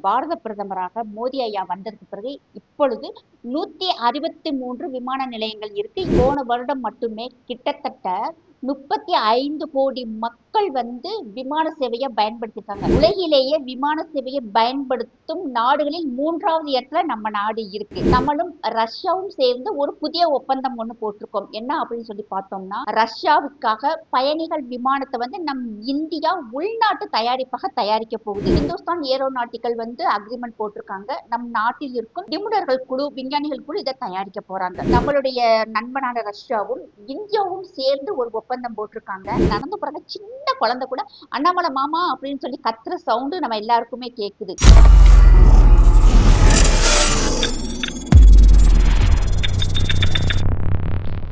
பாரத பிரதமராக மோடி ஐயா வந்ததுக்கு பிறகு இப்பொழுது நூத்தி அறுபத்தி மூன்று விமான நிலையங்கள் இருக்கு. போன வருடம் மட்டுமே கிட்டத்தட்ட முப்பத்தி ஐந்து கோடி மக்கள் மக்கள் வந்து விமான சேவையை பயன்படுத்திட்டாங்க. உலகிலேயே விமான சேவையை பயன்படுத்தும் நாடுகளில் மூன்றாவது இடத்துல நம்ம நாடு இருக்கு. நம்மளும் ரஷ்யாவும் சேர்ந்து ஒரு புதிய ஒப்பந்தம் ஒன்று போட்டிருக்கோம். என்ன அப்படின்னு சொல்லி பார்த்தோம்னா ரஷ்யாவுக்காக பயணிகள் விமானத்தை வந்து நம் இந்தியா உள்நாட்டு தயாரிப்பாக தயாரிக்க போகுது. இந்துஸ்தான் ஏரோநாட்டிக்கல் வந்து அக்ரிமெண்ட் போட்டிருக்காங்க. நம் நாட்டில் இருக்கும் நிபுணர்கள் குழு விஞ்ஞானிகள் குழு இதை தயாரிக்க போறாங்க. நம்மளுடைய நண்பனான ரஷ்யாவும் இந்தியாவும் சேர்ந்து ஒரு ஒப்பந்தம் போட்டிருக்காங்க. நடந்து போறாங்க. சின்ன குழந்தை கூட அண்ணாமலை மாமா அப்படின்னு சொல்லி கத்துற சவுண்டு நம்ம எல்லாருக்குமே கேட்குது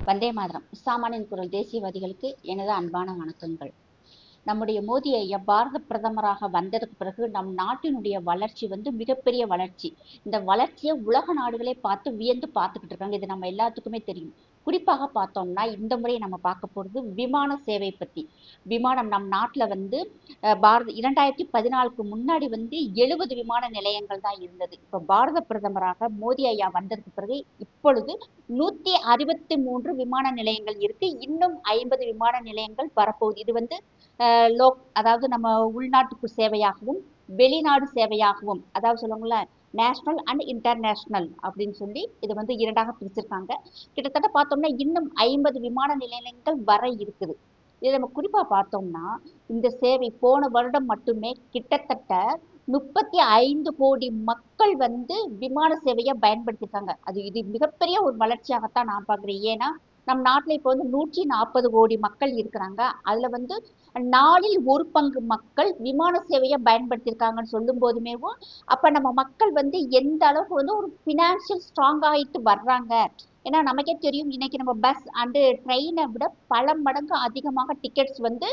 வந்தே மாதிரம். சாமானியன் குரல் தேசியவாதிகளுக்கு எனது அன்பான வணக்கங்கள். நம்முடைய மோடி ஐயா பாரத பிரதமராக வந்ததுக்கு பிறகு நம் நாட்டினுடைய வளர்ச்சி வந்து மிகப்பெரிய வளர்ச்சி. இந்த வளர்ச்சியை உலக நாடுகளே பார்த்து வியந்து பார்த்துக்கிட்டு இருக்காங்க. இது நம்ம எல்லாத்துக்குமே தெரியும். குறிப்பாக பார்த்தோம்னா இந்த முறை நம்ம பார்க்க போகிறது விமான சேவை பற்றி விமானம் நம் நாட்டில் வந்து பாரத இரண்டாயிரத்தி பதினாலுக்கு முன்னாடி வந்து எழுபது விமான நிலையங்கள் தான் இருந்தது. இப்போ பாரத பிரதமராக மோடி ஐயா வந்ததுக்கு பிறகு இப்பொழுது நூற்றி அறுபத்தி மூன்று விமான நிலையங்கள் இருக்கு. இன்னும் ஐம்பது விமான நிலையங்கள் வரப்போகுது. இது வந்து லோக் அதாவது நம்ம உள்நாட்டுக்கு சேவையாகவும் வெளிநாடு சேவையாகவும் அதாவது சொல்லுவாங்கள நேஷனல் அண்ட் இன்டர்நேஷனல் அப்படின்னு சொல்லி இது வந்து இரண்டாக பிரிச்சிருக்காங்க. கிட்டத்தட்ட பார்த்தோம்னா இன்னும் ஐம்பது விமான நிலையங்கள் வர இருக்குது. இதை நம்ம குறிப்பா பார்த்தோம்னா இந்த சேவை போன வருடம் மட்டுமே கிட்டத்தட்ட முப்பத்தி ஐந்து கோடி மக்கள் வந்து விமான சேவையை பயன்படுத்தியிருக்காங்க அது இது மிகப்பெரிய ஒரு வளர்ச்சியாகத்தான் நான் பார்க்குறேன். ஏன்னா நம் நாட்டில் இப்போ வந்து நூற்றி நாற்பது கோடி மக்கள் இருக்கிறாங்க. அதில் வந்து நாலில் ஒரு பங்கு மக்கள் விமான சேவையை பயன்படுத்தியிருக்காங்கன்னு சொல்லும் போதுமேவும் அப்போ நம்ம மக்கள் வந்து எந்த அளவுக்கு வந்து ஒரு ஃபினான்ஷியல் ஸ்ட்ராங் ஆகிட்டு வர்றாங்க. ஏன்னா நமக்கே தெரியும் இன்னைக்கு நம்ம பஸ் அண்டு ட்ரெயினை விட பல மடங்கு அதிகமாக டிக்கெட்ஸ் வந்து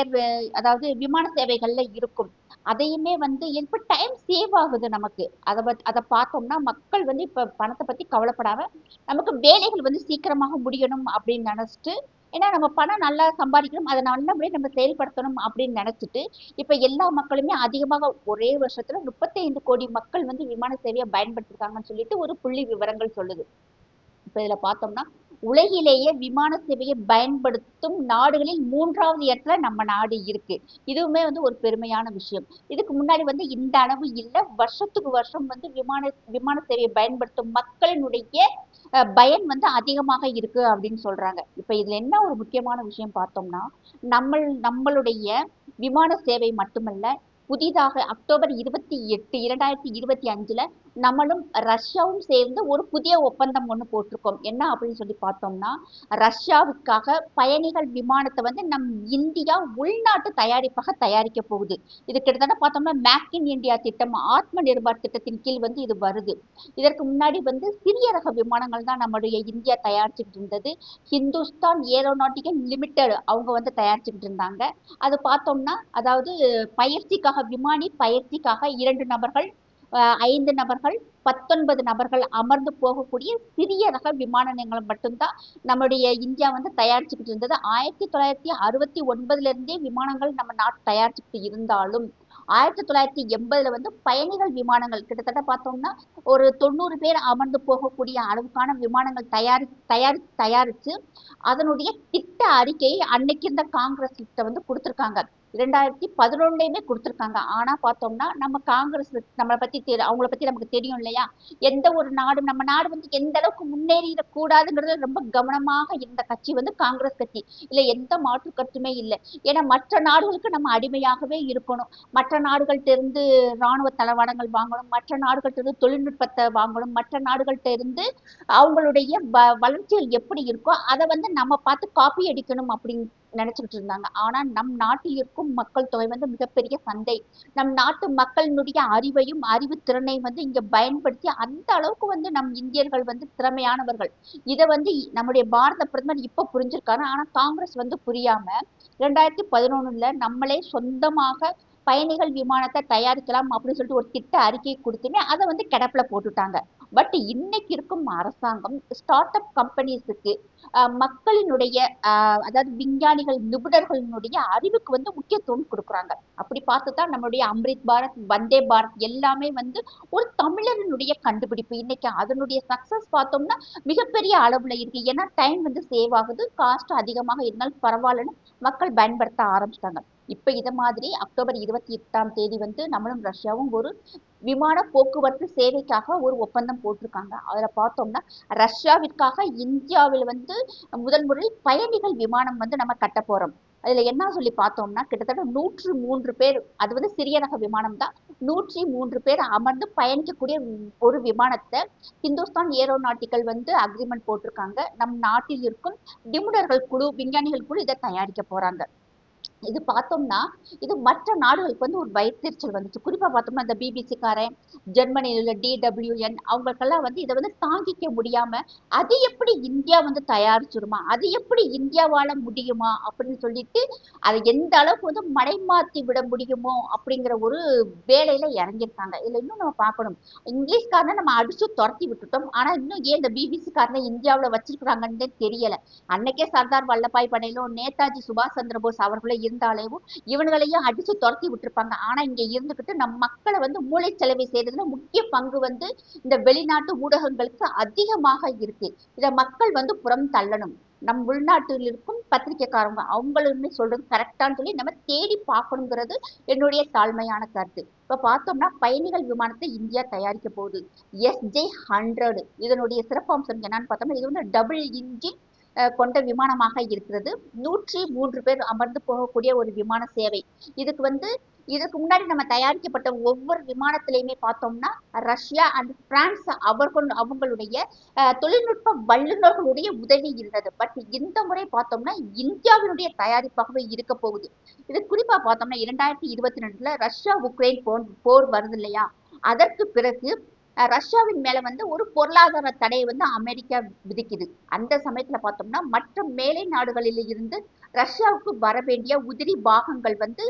ஏர் அதாவது விமான சேவைகளில் இருக்கும். அதையுமே வந்து எப்ப டைம் சேவ் ஆகுது நமக்கு. அதை பத் அதை பார்த்தோம்னா மக்கள் வந்து இப்ப பணத்தை பத்தி கவலைப்படாம நமக்கு வேலைகள் வந்து சீக்கிரமாக முடியணும் அப்படின்னு நினைச்சிட்டு ஏன்னா நம்ம பணம் நல்லா சம்பாதிக்கணும் அதை நல்லபடியாக நம்ம செயல்படுத்தணும் அப்படின்னு நினைச்சிட்டு இப்ப எல்லா மக்களுமே அதிகமாக ஒரே வருஷத்துல முப்பத்தைந்து கோடி மக்கள் வந்து விமான சேவையை பயன்படுத்திருக்காங்கன்னு சொல்லிட்டு ஒரு புள்ளி விவரங்கள் சொல்லுது. இப்ப இதுல பார்த்தோம்னா உலகிலேயே விமான சேவையை பயன்படுத்தும் நாடுகளில் மூன்றாவது இடத்துல நம்ம நாடு இருக்கு. இதுவுமே வந்து ஒரு பெருமையான விஷயம். இதுக்கு முன்னாடி வந்து இந்த அளவு இல்லை. வருஷத்துக்கு வருஷம் வந்து விமான விமான சேவையை பயன்படுத்தும் மக்களினுடைய அஹ், பயன் வந்து அதிகமாக இருக்கு அப்படின்னு சொல்றாங்க. இப்ப இதுல என்ன ஒரு முக்கியமான விஷயம் பார்த்தோம்னா நம்ம நம்மளுடைய விமான சேவை மட்டுமல்ல புதிதாக அக்டோபர் இருபத்தி எட்டு இரண்டாயிரத்தி இருபத்தி அஞ்சுல நம்மளும் ரஷ்யாவும் சேர்ந்து ஒரு புதிய ஒப்பந்தம் ஒன்று போட்டிருக்கோம். என்ன அப்படின்னு சொல்லி பார்த்தோம்னா ரஷ்யாவுக்காக பயணிகள் விமானத்தை வந்து நம் இந்தியா உள்நாட்டு தயாரிப்பாக தயாரிக்க போகுது. இது கிட்டத்தட்ட பார்த்தோம்னா மேக் இன் இந்தியா திட்டம் ஆத்ம நிர்பார் திட்டத்தின் கீழ் வந்து இது வருது. இதற்கு முன்னாடி வந்து சிறிய ரக விமானங்கள் தான் நம்முடைய இந்தியா தயாரிச்சுக்கிட்டு இருந்தது. ஹிந்துஸ்தான் ஏரோநாட்டிக்கல் லிமிடெட் அவங்க வந்து தயாரிச்சுக்கிட்டு இருந்தாங்க. அது பார்த்தோம்னா அதாவது பயிற்சிக்காக விமானி பயிற்சிக்காக இரண்டு நபர்கள் ஐந்து நபர்கள் பத்தொன்பது நபர்கள் அமர்ந்து போகக்கூடிய சிறிய ரக விமான நிலையங்கள் மட்டும்தான் நம்மளுடைய இந்தியா வந்து தயாரிச்சுக்கிட்டு இருந்தது. ஆயிரத்தி தொள்ளாயிரத்தி அறுபத்தி ஒன்பதுல இருந்தே விமானங்கள் நம்ம நாட்டு தயாரிச்சுக்கிட்டு இருந்தாலும் ஆயிரத்தி தொள்ளாயிரத்தி எண்பதுல வந்து பயணிகள் விமானங்கள் கிட்டத்தட்ட பார்த்தோம்னா ஒரு தொண்ணூறு பேர் அமர்ந்து போகக்கூடிய அளவுக்கான விமானங்கள் தயாரி தயாரி தயாரிச்சு அதனுடைய திட்ட அறிக்கையை அன்னைக்கு இருந்த காங்கிரஸ் கிட்ட வந்து கொடுத்துருக்காங்க. இரண்டாயிரத்தி பதினொன்னுலயுமே கொடுத்துருக்காங்க. ஆனால் பார்த்தோம்னா நம்ம காங்கிரஸ் நம்மளை பற்றி தெரி அவங்கள பற்றி நமக்கு தெரியும் இல்லையா? எந்த ஒரு நாடும் நம்ம நாடு வந்து எந்த அளவுக்கு முன்னேறிடக்கூடாதுங்கிறது ரொம்ப கவனமாக இருந்த கட்சி வந்து காங்கிரஸ் கட்சி. இல்லை எந்த மாற்று கருத்துமே இல்லை. ஏன்னா மற்ற நாடுகளுக்கு நம்ம அடிமையாகவே இருக்கணும். மற்ற நாடுகள்கிட்ட இருந்து ராணுவ தளவாடங்கள் வாங்கணும். மற்ற நாடுகள்கிட்ட இருந்து தொழில்நுட்பத்தை வாங்கணும். மற்ற நாடுகள்கிட்ட இருந்து அவங்களுடைய வ- வளர்ச்சிகள் எப்படி இருக்கோ அதை வந்து நம்ம பார்த்து காப்பி அடிக்கணும் அப்படின்னு நினைச்சுக்கிட்டு இருந்தாங்க ஆனா நம் நாட்டில் இருக்கும் மக்கள் தொகை வந்து மிகப்பெரிய சந்தை. நம் நாட்டு மக்களினுடைய அறிவையும் அறிவு திறனையும் வந்து இங்க பயன்படுத்தி அந்த அளவுக்கு வந்து நம் இந்தியர்கள் வந்து திறமையானவர்கள். இதை வந்து நம்முடைய பாரத பிரதமர் இப்ப புரிஞ்சிருக்காரு. ஆனா காங்கிரஸ் வந்து புரியாம ரெண்டாயிரத்தி பதினொன்னுல நம்மளே சொந்தமாக பயணிகள் விமானத்தை தயாரிக்கலாம் அப்படின்னு சொல்லிட்டு ஒரு திட்ட அறிக்கை கொடுத்துமே அதை வந்து கிடப்புல போட்டுட்டாங்க. பட் இன்னைக்கு இருக்கும் அரசாங்கம் ஸ்டார்ட் அப் கம்பெனிஸுக்கு மக்களினுடைய ஆஹ் அதாவது விஞ்ஞானிகள் நிபுணர்களினுடைய அறிவுக்கு வந்து முக்கியத்துவம் கொடுக்குறாங்க. அப்படி பார்த்து தான் நம்மளுடைய அம்ரித் பாரத் வந்தே பாரத் எல்லாமே வந்து ஒரு தமிழரினுடைய கண்டுபிடிப்பு. இன்னைக்கு அதனுடைய சக்சஸ் பார்த்தோம்னா மிகப்பெரிய அளவுல இருக்கு. ஏன்னா டைம் வந்து சேவ் ஆகுது காஸ்ட் அதிகமாக இருந்தாலும் பரவாயில்லன்னு மக்கள் பயன்படுத்த ஆரம்பிச்சிட்டாங்க. இப்ப இத மாதிரி அக்டோபர் இருபத்தி எட்டாம் தேதி வந்து நம்மளும் ரஷ்யாவும் ஒரு விமான போக்குவரத்து சேவைக்காக ஒரு ஒப்பந்தம் போட்டிருக்காங்க. அதுல பார்த்தோம்னா ரஷ்யாவிற்காக இந்தியாவில் வந்து முதல் முறையில் பயணிகள் விமானம் வந்து நம்ம கட்ட போகிறோம் அதுல என்ன சொல்லி பார்த்தோம்னா கிட்டத்தட்ட நூற்று மூன்று பேர் அது வந்து சிறிய ரக விமானம் தான் நூற்றி மூன்று பேர் அமர்ந்து பயணிக்கக்கூடிய ஒரு விமானத்தை ஹிந்துஸ்தான் ஏரோநாட்டிக்கல் வந்து அக்ரிமெண்ட் போட்டிருக்காங்க. நம் நாட்டில் இருக்கும் நிபுணர்கள் குழு விஞ்ஞானிகள் குழு இதை தயாரிக்க போறாங்க. இது பார்த்தோம்னா இது மற்ற நாடுகளுக்கு வந்து ஒரு வயிற்றுச்சல் வந்துச்சு. குறிப்பா பார்த்தோம்னா இந்த பிபிசிக்காரன் உள்ள டிடபிள்யூஎன் அவங்களுக்கெல்லாம் வந்து இதை வந்து தாங்கிக்க முடியாம அது எப்படி இந்தியா வந்து தயாரிச்சிருமா? அது எப்படி இந்தியாவால முடியுமா? அப்படின்னு சொல்லிட்டு அதை எந்த அளவுக்கு வந்து மடைமாத்தி விட முடியுமோ அப்படிங்கிற ஒரு வேலையில இறங்கியிருக்காங்க. இதுல இன்னும் நம்ம பார்க்கணும். இங்கிலீஷ்காரனை நம்ம அடிச்சு துரத்தி விட்டுட்டோம். ஆனா இன்னும் ஏன் இந்த பிபிசி காரனை இந்தியாவுல வச்சிருக்கிறாங்கன்னு தெரியல. அன்னைக்கே சர்தார் வல்லபாய் படேலும் நேதாஜி சுபாஷ் சந்திர போஸ் அவர்களே இருந்தாலேவும் இவங்களையும் அடிச்சு துரத்தி விட்டுருப்பாங்க. ஆனா இங்க இருந்துகிட்டு நம் மக்களை வந்து மூளைச்சலவை செய்யறதுல முக்கிய பங்கு வந்து இந்த வெளிநாட்டு ஊடகங்களுக்கு அதிகமாக இருக்கு. இதை மக்கள் வந்து புறம் தள்ளணும். நம் உள்நாட்டில் இருக்கும் பத்திரிக்கைக்காரங்க அவங்களுமே சொல்றது கரெக்டான்னு சொல்லி நம்ம தேடி பார்க்கணுங்கிறது என்னுடைய தாழ்மையான கருத்து. இப்ப பார்த்தோம்னா பயணிகள் விமானத்தை இந்தியா தயாரிக்க போகுது. எஸ்ஜே ஹண்ட்ரடு இதனுடைய சிறப்பம்சம் என்னன்னு பார்த்தோம்னா இது வந்து டபுள் இன்ஜின் கொண்ட விமானமாக இருக்கிறது. நூற்றி மூன்று பேர் அமர்ந்து போகக்கூடிய ஒரு விமான சேவை. இதுக்கு வந்து இதுக்கு முன்னாடி நம்ம தயாரிக்கப்பட்ட ஒவ்வொரு விமானத்திலையுமே பார்த்தோம்னா ரஷ்யா அண்ட் பிரான்ஸ் அவர்கள் அவங்களுடைய தொழில்நுட்ப வல்லுநர்களுடைய உதவி இருந்தது. பட் இந்த முறை பார்த்தோம்னா இந்தியாவினுடைய தயாரிப்பாகவே இருக்க போகுது. இது குறிப்பா பார்த்தோம்னா இரண்டாயிரத்தி இருபத்தி ரெண்டுல ரஷ்யா உக்ரைன் போர் போர் வருது இல்லையா? அதற்கு பிறகு ரஷ்யாவின் மேல வந்து ஒரு பொருளாதார தடையை வந்து அமெரிக்கா விதிக்குது. அந்த சமயத்துல பார்த்தோம்னா மற்ற மேலை நாடுகளில் இருந்து ரஷ்யாவுக்கு வர வேண்டிய உதிரி பாகங்கள் வந்து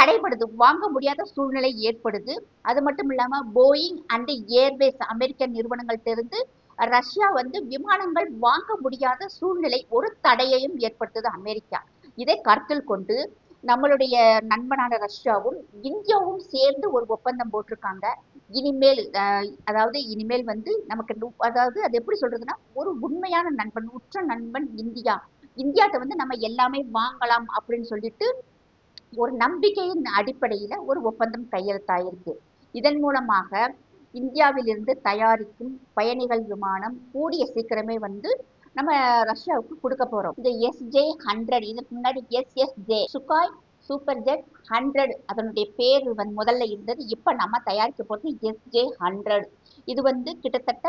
தடைபடுது. வாங்க முடியாத சூழ்நிலை ஏற்படுது. அது மட்டும் இல்லாம போயிங் அண்ட் ஏர்வேஸ் அமெரிக்க நிறுவனங்கள் தெரிந்து ரஷ்யா வந்து விமானங்கள் வாங்க முடியாத சூழ்நிலை ஒரு தடையையும் ஏற்படுத்துது அமெரிக்கா. இதை கருத்தில் கொண்டு நம்மளுடைய நண்பனான ரஷ்யாவும் இந்தியாவும் சேர்ந்து ஒரு ஒப்பந்தம் போட்டிருக்காங்க. இனிமேல் அதாவது இனிமேல் வந்து நமக்கு அதாவது அது எப்படி சொல்றதுன்னா ஒரு உண்மையான நண்பன் உற்ற நண்பன் இந்தியா. இந்தியாட்ட வந்து நம்ம எல்லாமே வாங்கலாம் அப்படின்னு சொல்லிட்டு ஒரு நம்பிக்கையின் அடிப்படையில ஒரு ஒப்பந்தம் கையெழுத்தாயிருக்கு. இதன் மூலமாக இந்தியாவிலிருந்து தயாரிக்கும் பயணிகள் விமானம் கூடிய சீக்கிரமே வந்து நம்ம ரஷ்யாவுக்கு கொடுக்க போறோம். இந்த எஸ்ஜே ஹண்ட்ரட் இதுக்கு முன்னாடி S S J Sukhoi super jet hundred அதனுடைய பேர் வந்து முதல்ல இருந்தது. இப்ப நம்ம தயாரிக்க போறது எஸ்ஜே ஹண்ட்ரட் இது வந்து கிட்டத்தட்ட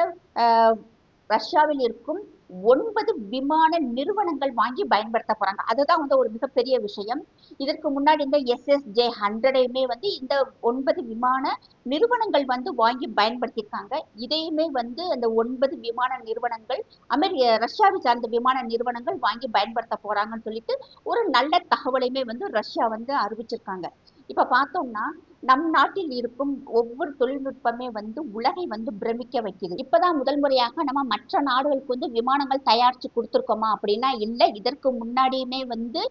ரஷ்யாவில் இருக்கும் ஒன்பது விமான நிறுவனங்கள் வாங்கி பயன்படுத்த போறாங்க. அதுதான் வந்து ஒரு மிகப்பெரிய விஷயம். இதற்கு முன்னாடி இந்த எஸ்எஸ்ஜே ஹண்ட்ரடையுமே வந்து இந்த ஒன்பது விமான நிறுவனங்கள் வந்து வாங்கி பயன்படுத்தியிருக்காங்க. இதையுமே வந்து அந்த ஒன்பது விமான நிறுவனங்கள் அமெரிக்க ரஷ்யாவை சார்ந்த விமான நிறுவனங்கள் வாங்கி பயன்படுத்த போறாங்கன்னு சொல்லிட்டு ஒரு நல்ல தகவலையுமே வந்து ரஷ்யா வந்து அறிவிச்சிருக்காங்க. இப்ப பார்த்தோம்னா நம் நாட்டில் இருக்கும் ஒவ்வொரு தொழில்நுட்பமே வந்து உலகை வந்து பிரமிக்க வைக்குது. இப்பதான் முதல் முறையாக நம்ம மற்ற நாடுகளுக்கு வந்து விமானங்கள் தயாரிச்சு கொடுத்துருக்கோமா அப்படின்னா இல்லை இதற்கு முன்னாடியுமே வந்து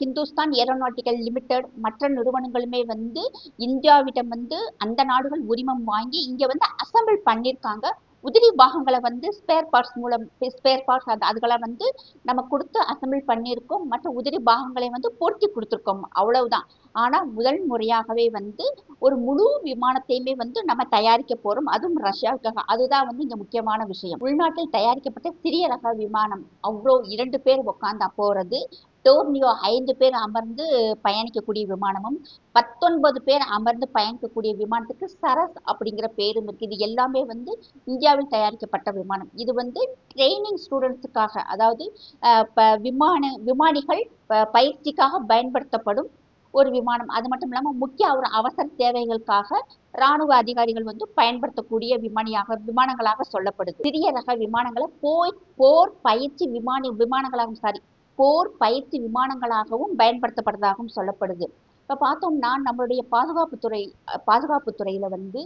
ஹிந்துஸ்தான் ஏரோநாட்டிக்கல் லிமிடெட் மற்ற நிறுவனங்களுமே வந்து இந்தியாவிடம் வந்து அந்த நாடுகள் உரிமம் வாங்கி இங்க வந்து அசம்பிள் பண்ணியிருக்காங்க. உதிரி பாகங்களை வந்து ஸ்பேர் பார்ட்ஸ் மூலம் ஸ்பேர் பார்ட்ஸ் அது அதுகளை வந்து நம்ம கொடுத்து அசம்பிள் பண்ணியிருக்கோம். மற்ற உதிரி பாகங்களை வந்து பொருத்தி கொடுத்துருக்கோம். அவ்வளவுதான். ஆனா முதல் முறையாகவே வந்து ஒரு முழு விமானத்தையுமே வந்து நம்ம தயாரிக்க போறோம். அதுவும் ரஷ்யாவுக்காக. அதுதான் வந்து இங்கே முக்கியமான விஷயம். உள்நாட்டில் தயாரிக்கப்பட்ட சிறிய ரக விமானம். அவ்வளோ இரண்டு பேர் உட்காந்தா போறது டோர்னியோ ஐந்து பேர் அமர்ந்து பயணிக்கக்கூடிய விமானமும் பத்தொன்பது பேர் அமர்ந்து பயணிக்கக்கூடிய விமானத்துக்கு சரஸ் அப்படிங்கிற பேரும் இருக்கு. இது எல்லாமே வந்து இந்தியாவில் தயாரிக்கப்பட்ட விமானம். இது வந்து ட்ரைனிங் ஸ்டூடெண்ட்ஸுக்காக அதாவது விமான விமானிகள் பயிற்சிக்காக பயன்படுத்தப்படும் ஒரு விமானம். அது மட்டும் இல்லாம முக்கிய ஒரு அவசர தேவைகளுக்காக ராணுவ அதிகாரிகள் வந்து பயன்படுத்தக்கூடிய விமானியாக விமானங்களாக சொல்லப்படுது. சிறிய ரக விமானங்களை போய் போர் பயிற்சி விமானி விமானங்களாகும் சாரி போர் பயிற்சி விமானங்களாகவும் பயன்படுத்தப்படுவதாகவும் சொல்லப்படுது. இப்போ பார்த்தோம்னா நம்மளுடைய பாதுகாப்புத்துறை அஹ், பாதுகாப்புத்துறையில வந்து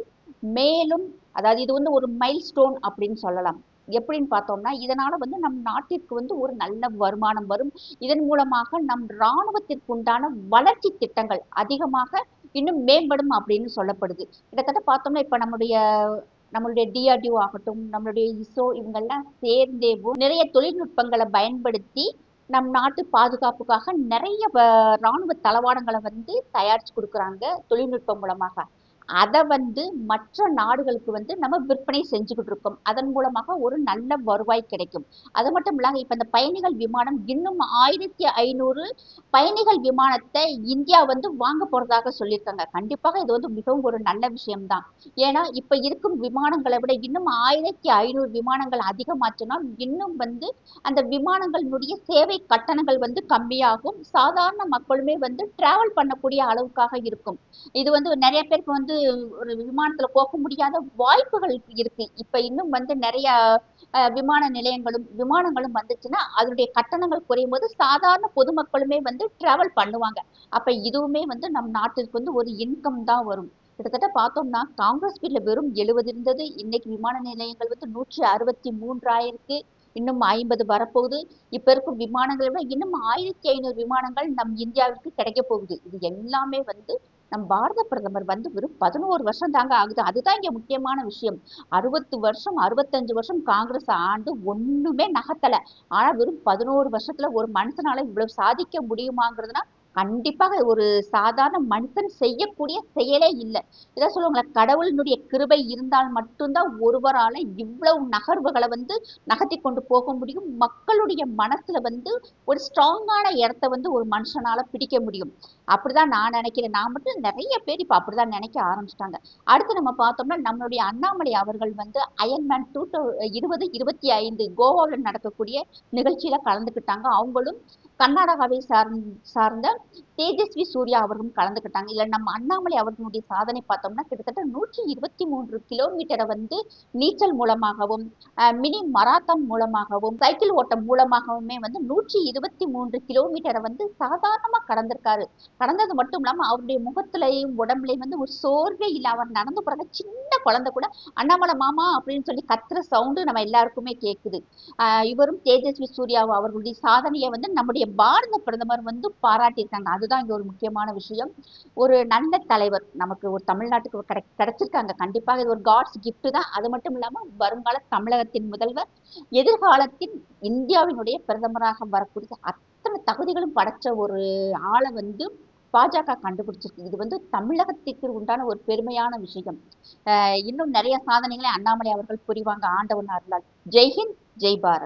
மேலும் அதாவது இது வந்து ஒரு மைல் ஸ்டோன் அப்படின்னு சொல்லலாம். எப்படின்னு பார்த்தோம்னா இதனால வந்து நம் நாட்டிற்கு வந்து ஒரு நல்ல வருமானம் வரும். இதன் மூலமாக நம் இராணுவத்திற்கு உண்டான வளர்ச்சி திட்டங்கள் அதிகமாக இன்னும் மேம்படும் அப்படின்னு சொல்லப்படுது. கிட்டத்தட்ட பார்த்தோம்னா இப்ப நம்முடைய நம்மளுடைய டிஆர்டிஓ ஆகட்டும் நம்மளுடைய இஸ்ரோ இவங்கெல்லாம் சேர்ந்தேவும் நிறைய தொழில்நுட்பங்களை பயன்படுத்தி நம் நாட்டு பாதுகாப்புக்காக நிறைய ராணுவ தளவாடங்களை வந்து தயாரிச்சு கொடுக்குறாங்க தொழில்நுட்பம் மூலமாக. அதை வந்து மற்ற நாடுகளுக்கு வந்து நம்ம விற்பனை செஞ்சுக்கிட்டு இருக்கோம். அதன் மூலமாக ஒரு நல்ல வருவாய் கிடைக்கும். அது மட்டும் இல்லாமல் இப்போ இந்த பயணிகள் விமானம் இன்னும் ஆயிரத்தி ஐநூறு பயணிகள் விமானத்தை இந்தியா வந்து வாங்க போகிறதாக சொல்லியிருக்காங்க. கண்டிப்பாக இது வந்து மிகவும் ஒரு நல்ல விஷயம்தான். ஏன்னா இப்போ இருக்கும் விமானங்களை விட இன்னும் ஆயிரத்தி ஐநூறு விமானங்கள் அதிகமாச்சுன்னா இன்னும் வந்து அந்த விமானங்களுடைய சேவை கட்டணங்கள் வந்து கம்மியாகும். சாதாரண மக்களுமே வந்து டிராவல் பண்ணக்கூடிய அளவுக்காக இருக்கும். இது வந்து நிறைய பேருக்கு வந்து ஒரு விமானத்துல போக முடியாத வாய்ப்புகள் இருக்கு. இப்ப இன்னும் வந்து நிறைய விமான நிலையங்களும் விமானங்களும் வந்துச்சுன்னா அதனுடைய கட்டணங்கள் குறையும் போது சாதாரண பொதுமக்களுமே வந்து டிராவல் பண்ணுவாங்க. அப்ப இதுவுமே வந்து நம் நாட்டிற்கு வந்து ஒரு இன்கம் தான் வரும். கிட்டத்தட்ட பார்த்தோம்னா காங்கிரஸ் பீரியட்ல வெறும் எழுபது இருந்தது. இன்னைக்கு விமான நிலையங்கள் வந்து நூற்றி அறுபத்தி மூன்றாயிருக்கு இன்னும் ஐம்பது வரப்போகுது. இப்ப இருக்கும் விமானங்களை விட இன்னும் ஆயிரத்தி ஐநூறு விமானங்கள் நம் இந்தியாவிற்கு கிடைக்க போகுது. இது எல்லாமே வந்து நம் பாரத பிரதமர் வந்து வெறும் பதினோரு வருஷம் தாங்க ஆகுது. அதுதான் இங்க முக்கியமான விஷயம். அறுபத்து வருஷம் அறுபத்தஞ்சு வருஷம் காங்கிரஸ் ஆண்டு ஒண்ணுமே நகர்த்தல. ஆனா வெறும் பதினோரு வருஷத்துல ஒரு மனுஷனால இவ்வளவு சாதிக்க முடியுமாங்கிறதுனா கண்டிப்பாக ஒரு சாதாரண மனுஷன் செய்யக்கூடிய செயலே இல்லை. இதான் சொல்லுவாங்களே கடவுளினுடைய கிருபை இருந்தால் மட்டும்தான் ஒருவரால இவ்வளவு நகர்வுகளை வந்து நகர்த்தி கொண்டு போக முடியும். மக்களுடைய மனசுல வந்து ஒரு ஸ்ட்ராங்கான இடத்த வந்து ஒரு மனுஷனால பிடிக்க முடியும். அப்படிதான் நான் நினைக்கிறேன். நான் மட்டும் நிறைய பேர் இப்போ அப்படிதான் நினைக்க ஆரம்பிச்சிட்டாங்க. அடுத்து நம்ம பார்த்தோம்னா நம்மளுடைய அண்ணாமலை அவர்கள் வந்து அயன்மேன் டூ இருபது இருபத்தி ஐந்து கோவாவில் நடக்கக்கூடிய நிகழ்ச்சியில கலந்துக்கிட்டாங்க. அவங்களும் கர்நாடகாவை சார்ந் சார்ந்த தேஜஸ்வி சூர்யா அவர்களும் கலந்துக்கிட்டாங்க. இல்லை நம்ம அண்ணாமலை அவர்களுடைய சாதனை பார்த்தோம்னா கிட்டத்தட்ட நூற்றி இருபத்தி மூன்று கிலோமீட்டரை வந்து நீச்சல் மூலமாகவும் மினி மராத்தான் மூலமாகவும் சைக்கிள் ஓட்டம் மூலமாகவுமே வந்து நூற்றி இருபத்தி மூன்று கிலோமீட்டரை வந்து சாதாரணமா கடந்திருக்காரு. கடந்தது மட்டும் இல்லாம அவருடைய முகத்திலையும் உடம்புலையும் வந்து ஒரு சோர்வே இல்லை. அவர் நடந்து போறாங்க சின்ன குழந்தை கூட அண்ணாமலை மாமா அப்படின்னு சொல்லி கத்துற சவுண்டு நம்ம எல்லாருக்குமே கேக்குது. ஆஹ் இவரும் தேஜஸ்வி சூர்யா அவர்களுடைய சாதனையை வந்து நம்முடைய பாரத பிரதமர் வந்து பாராட்டியிருக்காங்க. அதுதான் இங்க ஒரு முக்கியமான விஷயம். ஒரு நல்ல தலைவர் நமக்கு ஒரு தமிழ்நாட்டுக்கு கிடை கிடைச்சிருக்காங்க. கண்டிப்பாக இது ஒரு காட்ஸ் கிஃப்ட் தான். அது மட்டும் இல்லாம வருங்கால தமிழகத்தின் முதல்வர் எதிர்காலத்தின் இந்தியாவினுடைய பிரதமராக வரக்கூடிய அத்தனை தகுதிகளும் படைச்ச ஒரு ஆளை வந்து பாஜக கண்டுபிடிச்சிருக்கு. இது வந்து தமிழகத்திற்கு உண்டான ஒரு பெருமையான விஷயம். ஆஹ் இன்னும் நிறைய சாதனைகளை அண்ணாமலை அவர்கள் புரிவாங்க. ஆண்டவன் அருளால். ஜெய்ஹிந்த் ஜெய் பாரத்.